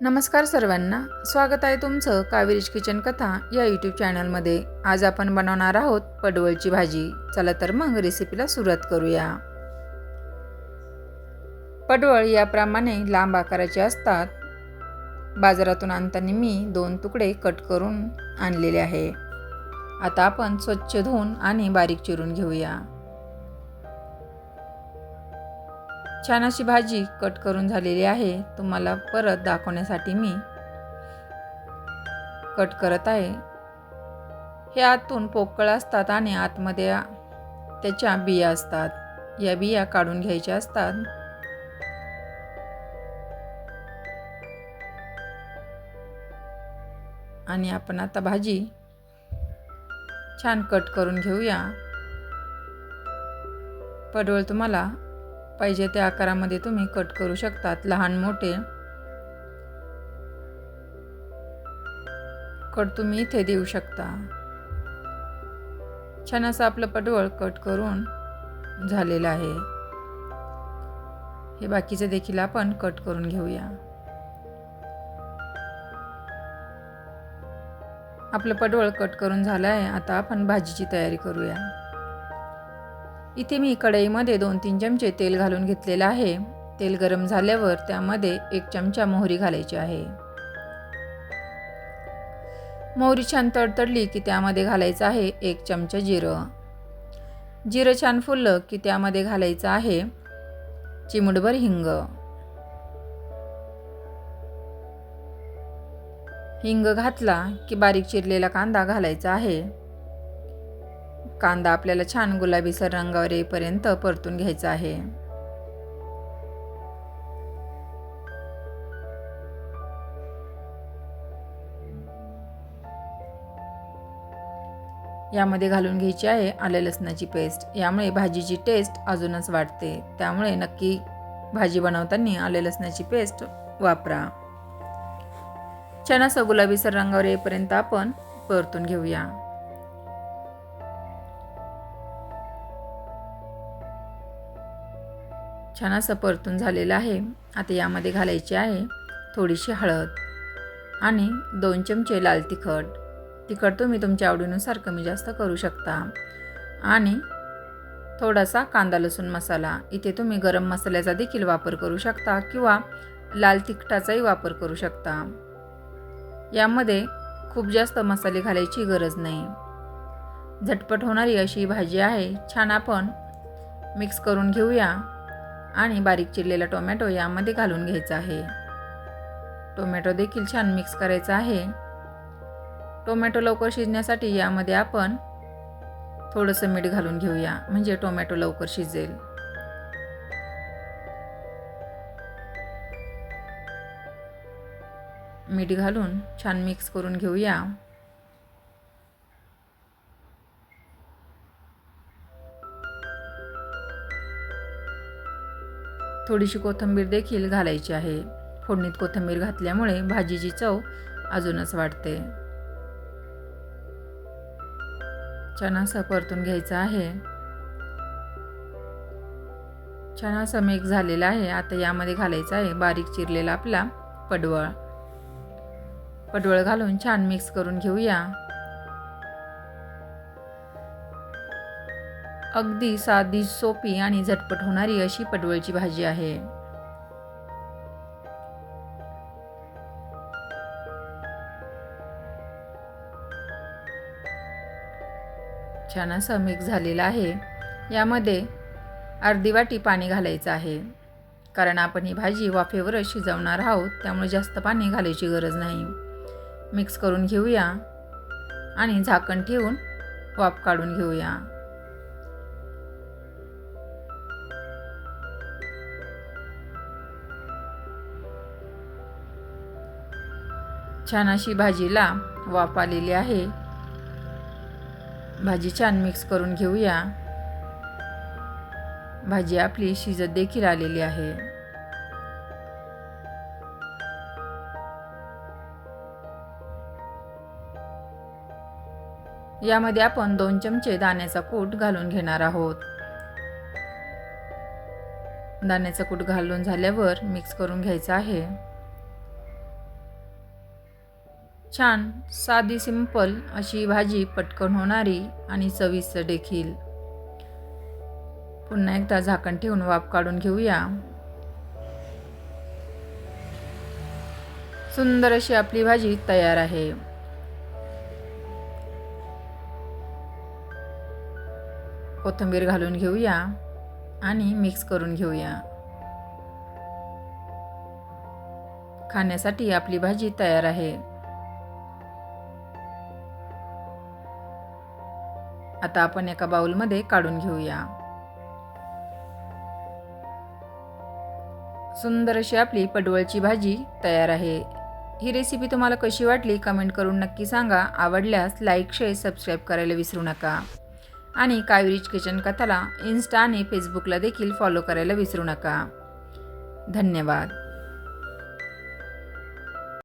नमस्कार सर्वांना. स्वागत आहे तुमचं कावेरीज किचन कथा या यूट्यूब चॅनलमध्ये आज आपण बनवणार आहोत पडवळची भाजी. चला तर मग रेसिपीला सुरुवात करूया. पडवळ याप्रमाणे लांब आकाराचे असतात. बाजारातून आणताना मी दोन तुकडे कट करून आणलेले आहे. आता आपण स्वच्छ धुवून आणि बारीक चिरून घेऊया. छान अशी भाजी कट करून झालेली आहे. तुम्हाला परत दाखवण्यासाठी मी कट करत आहे. हे आतून पोकळ असतात आणि आतमध्ये त्याच्या बिया असतात. या बिया काढून घ्यायच्या असतात. आणि आपण आता भाजी छान कट करून घेऊया. पडवळ तुम्हाला. पाहिजे त्या आकारामध्ये तुम्ही कट करू शकतात. लहान मोठे. कट तुम्ही इथे देऊ शकता. छान असं आपलं पडवळ कट करून झालेलं आहे. हे बाकीचे देखील आपण कट करून घेऊया. आपलं पडवळ कट करून झालं आहे आता आपण भाजीची तयारी करूया. इथे मी कढईमध्ये दोन तीन चमचे तेल घालून घेतलेलं आहे. तेल गरम झाल्यावर त्यामध्ये एक चमचा मोहरी घालायची आहे. मोहरी छान तडतडली की त्यामध्ये घालायचं आहे एक चमचा जिरं. जिरं छान फुललं की त्यामध्ये घालायचं आहे चिमुडभर हिंग. हिंग घातला की बारीक चिरलेला कांदा घालायचा आहे. कांदा आपल्याला छान गुलाबीसर रंगावर येईपर्यंत परतून घ्यायचा आहे. यामध्ये घालून घ्यायची आहे आले लसणाची पेस्ट. यामुळे भाजीची टेस्ट अजूनच वाढते. त्यामुळे नक्की भाजी बनवताना आले लसणाची पेस्ट वापरा. छान असं गुलाबीसर रंगावर येईपर्यंत आपण परतून घेऊया. छान असं परतून झालेलं आहे. आता यामध्ये घालायची आहे थोडीशी हळद आणि दोन चमचे लाल तिखट. तिखट तुम्ही तुमच्या आवडीनुसार कमी जास्त करू शकता. आणि थोडासा कांदा लसूण मसाला. इथे तुम्ही गरम मसाल्याचा देखील वापर करू शकता किंवा लाल तिखटाचाही वापर करू शकता. यामध्ये खूप जास्त मसाले घालायची गरज नाही. झटपट होणारी अशी भाजी आहे. छान आपण मिक्स करून घेऊया. आणि बारीक चिरलेला टोमॅटो यामध्ये घालून घ्यायचा आहे. टोमॅटो देखील छान मिक्स करायचा आहे. टोमॅटो लवकर शिजण्यासाठी यामध्ये आपण थोडंसं मीठ घालून घेऊया म्हणजे टोमॅटो लवकर शिजेल. मीठ घालून छान मिक्स करून घेऊया. थोडीशी कोथिंबीर देखील घालायची आहे. फोडणीत कोथिंबीर घातल्यामुळे भाजीची चव अजूनच वाढते. छान असं परतून घ्यायचा आहे. छान असं मेक झालेला आहे. आता यामध्ये घालायचं आहे बारीक चिरलेला आपला पडवळ. पडवळ घालून छान मिक्स करून घेऊया. अगदी साधी सोपी आणि झटपट होणारी अशी पडवळची भाजी आहे. छान असं मिक्स झालेलं आहे. यामध्ये अर्धी वाटी पाणी घालायचं आहे. कारण आपण ही भाजी वाफेवरच शिजवणार आहोत त्यामुळे जास्त पाणी घालायची गरज नाही. मिक्स करून घेऊया आणि झाकण ठेवून वाफ काढून घेऊया. छान अशी भाजीला वाफ आलेली आहे. भाजी छान मिक्स करून घेऊया. भाजी आपली शिजत देखील आलेली आहे. यामध्ये आपण दोन चमचे दाण्याचा कूट घालून घेणार आहोत. दाण्याचा कूट घालून झाल्यावर मिक्स करून घ्यायचा आहे. छान साधी सिंपल अशी भाजी पटकन होणारी आणि चविष्ट देखील. पुन्हा एकदा झाकण ठेवून वाफ काढून घेऊया. सुंदर अशी आपली भाजी तयार आहे. कोथिंबीर घालून घेऊया आणि मिक्स करून घेऊया. खाण्यासाठी आपली भाजी तयार आहे. आता आपण एका बाउलमध्ये काढून घेऊया. सुंदर अशी आपली पडवळची भाजी तयार आहे. ही रेसिपी तुम्हाला कशी वाटली कमेंट करून नक्की सांगा. आवडल्यास लाईक शेअर सबस्क्राईब करायला विसरू नका. आणि कावेरीज किचन कथाला इन्स्टा आणि फेसबुकला देखील फॉलो करायला विसरू नका. धन्यवाद.